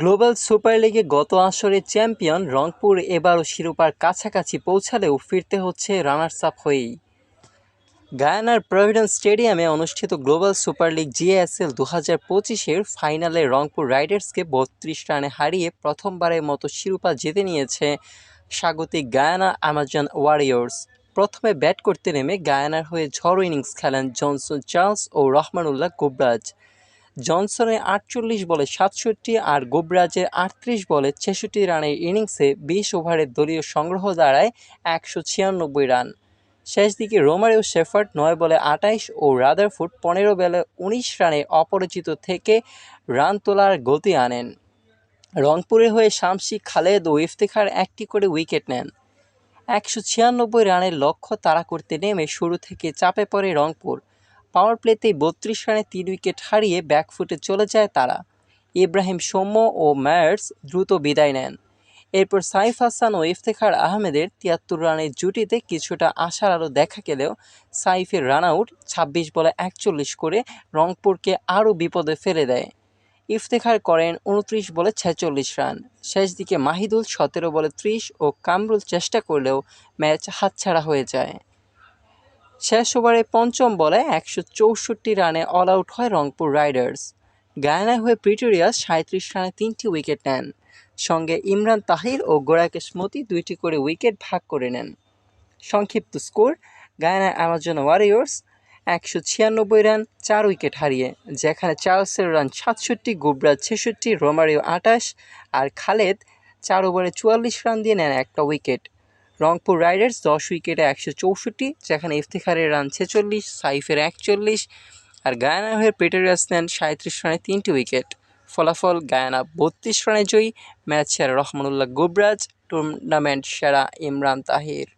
Global super লিগে গত আসরে চ্যাম্পিয়ন রংপুর এবারও শিরোপার কাছাকাছি পৌঁছালেও ফিরতে হচ্ছে রানার্স আপ হয়েই। গায়ানার প্রভিডেন্স স্টেডিয়ামে অনুষ্ঠিত গ্লোবাল সুপার লিগ জিএসএল দু হাজার পঁচিশের ফাইনালে রংপুর রাইডার্সকে বত্রিশ রানে হারিয়ে প্রথমবারের মতো শিরোপা জিতে নিয়েছে স্বাগতিক গায়ানা অ্যামাজন ওয়ারিয়র্স। প্রথমে ব্যাট করতে নেমে গায়ানার হয়ে ঝড় ইনিংস খেলেন জনসন চার্লস ও রহমানুল্লাহ গুবরাজ জনসনের আটচল্লিশ বলে সাতষট্টি আর গোবরাজের আটত্রিশ বলে ছেষট্টি রানের ইনিংসে বিশ ওভারের দলীয় সংগ্রহ দাঁড়ায় একশো ছিয়ানব্বই রান। শেষ দিকে রোমারিও শেফার্ড নয় বলে আটাইশ ও রাদারফুড পনেরো বলে উনিশ রানে অপরিচিত থেকে রান তোলার গতি আনেন। রংপুরের হয়ে শামসি খালেদ ও ইফতেখার একটি করে উইকেট নেন। একশো ছিয়ানব্বই রানের লক্ষ্য তাড়া করতে নেমে শুরু থেকে চাপে পড়ে রংপুর। পাওয়ার প্লেতেই বত্রিশ রানে তিন উইকেট হারিয়ে ব্যাকফুটে চলে যায় তারা। ইব্রাহিম সৌম্য ও ম্যায়ার্স দ্রুত বিদায় নেন। এরপর সাইফ হাসান ও ইফতেখার আহমেদের তিয়াত্তর রানের জুটিতে কিছুটা আশার আলো দেখা গেলেও সাইফের রান আউট ছাব্বিশ বলে একচল্লিশ করে রংপুরকে আরও বিপদে ফেলে দেয়। ইফতেখার করেন উনত্রিশ বলে ছেচল্লিশ রান। শেষ দিকে মাহিদুল সতেরো বলে ত্রিশ ও কামরুল চেষ্টা করলেও ম্যাচ হাতছাড়া হয়ে যায়। শেষ ওভারে পঞ্চম বলে একশো চৌষট্টি রানে অল আউট হয় রংপুর রাইডার্স। গায়ানায় হয়ে প্রিটোরিয়াস সাঁত্রিশ রানে তিনটি উইকেট নেন। সঙ্গে ইমরান তাহির ও গোরাকেশ মতি দুইটি করে উইকেট ভাগ করে নেন। সংক্ষিপ্ত স্কোর, গায়ানা অ্যামাজন ওয়ারিয়র্স একশো ছিয়ানব্বই রান, চার উইকেট হারিয়ে, যেখানে চার্লসের রান সাতষট্টি গুবরাজ ছেষট্টি, রোমারিও আটাশ আর খালেদ চার ওভারে চুয়াল্লিশ রান দিয়ে নেন একটা উইকেট। রংপুর রাইডার্স দশ উইকেটে একশো চৌষট্টি, যেখানে ইফতেখারের রান ছেচল্লিশ, সাইফের একচল্লিশ, আর গায়ানা হয়ে প্রিটোরিয়াস নেন সাঁত্রিশ রানে তিনটি উইকেট। ফলাফল, গায়ানা বত্রিশ রানে জয়ী, ম্যাচ সেরা রহমানুল্লাহ গুবরাজ, টুর্নামেন্ট সেরা ইমরান তাহির।